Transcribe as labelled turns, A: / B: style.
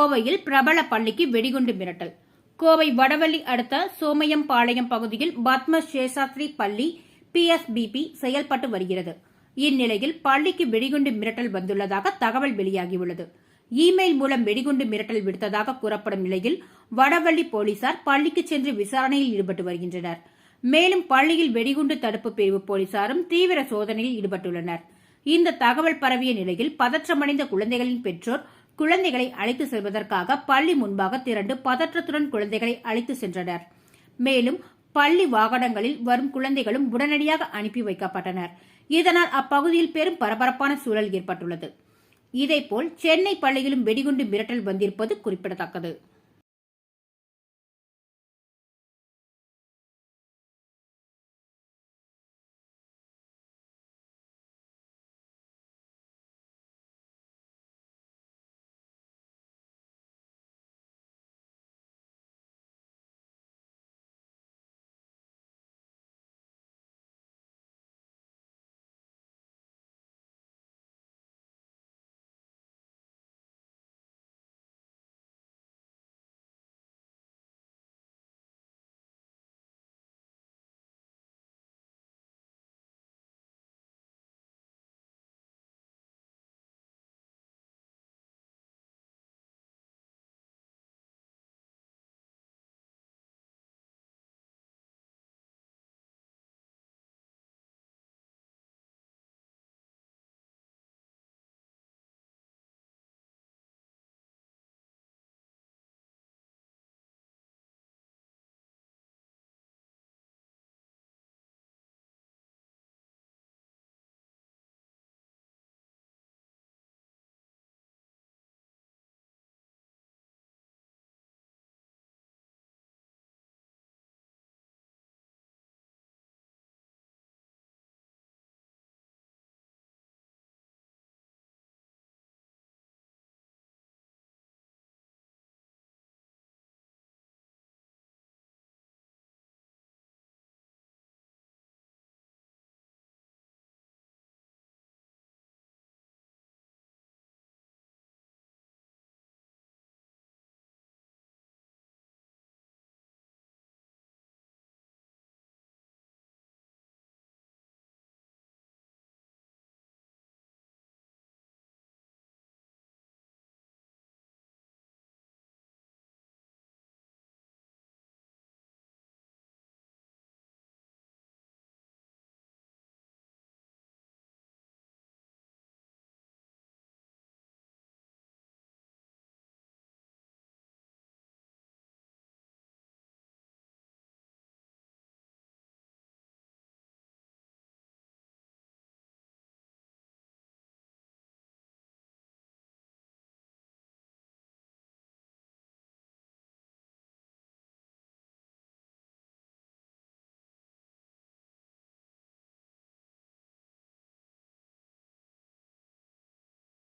A: கோவையில் பிரபல பள்ளிக்கு வெடிகுண்டு மிரட்டல். கோவை வடவள்ளி அடுத்த சோமயம்பாளையம் பகுதியில் பத்ம சேஷாத்ரி பள்ளி பிஎஸ்பிபி செயல்பட்டு வருகிறது. இந்நிலையில் பள்ளிக்கு வெடிகுண்டு மிரட்டல் வந்துள்ளதாக தகவல் வெளியாகியுள்ளது. இமெயில் மூலம் வெடிகுண்டு மிரட்டல் விடுத்ததாக கூறப்படும் நிலையில் வடவள்ளி போலீசார் பள்ளிக்கு சென்று விசாரணையில் ஈடுபட்டு வருகின்றனர். மேலும் பள்ளியில் வெடிகுண்டு தடுப்பு பிரிவு போலீசாரும் தீவிர சோதனையில் ஈடுபட்டுள்ளனர். இந்த தகவல் பரவிய நிலையில் பதற்றமடைந்த குழந்தைகளின் பெற்றோர் குழந்தைகளை அழைத்து செல்வதற்காக பள்ளி முன்பாக திரண்டு பதற்றத்துடன் குழந்தைகளை அழைத்து சென்றனர். மேலும் பள்ளி வாகனங்களில் வரும் குழந்தைகளும் உடனடியாக அனுப்பி வைக்கப்பட்டனர். இதனால் அப்பகுதியில் பெரும் பரபரப்பான சூழல் ஏற்பட்டுள்ளது. இதேபோல் சென்னை பள்ளியிலும் வெடிகுண்டு மிரட்டல் வந்திருப்பது குறிப்பிடத்தக்கது.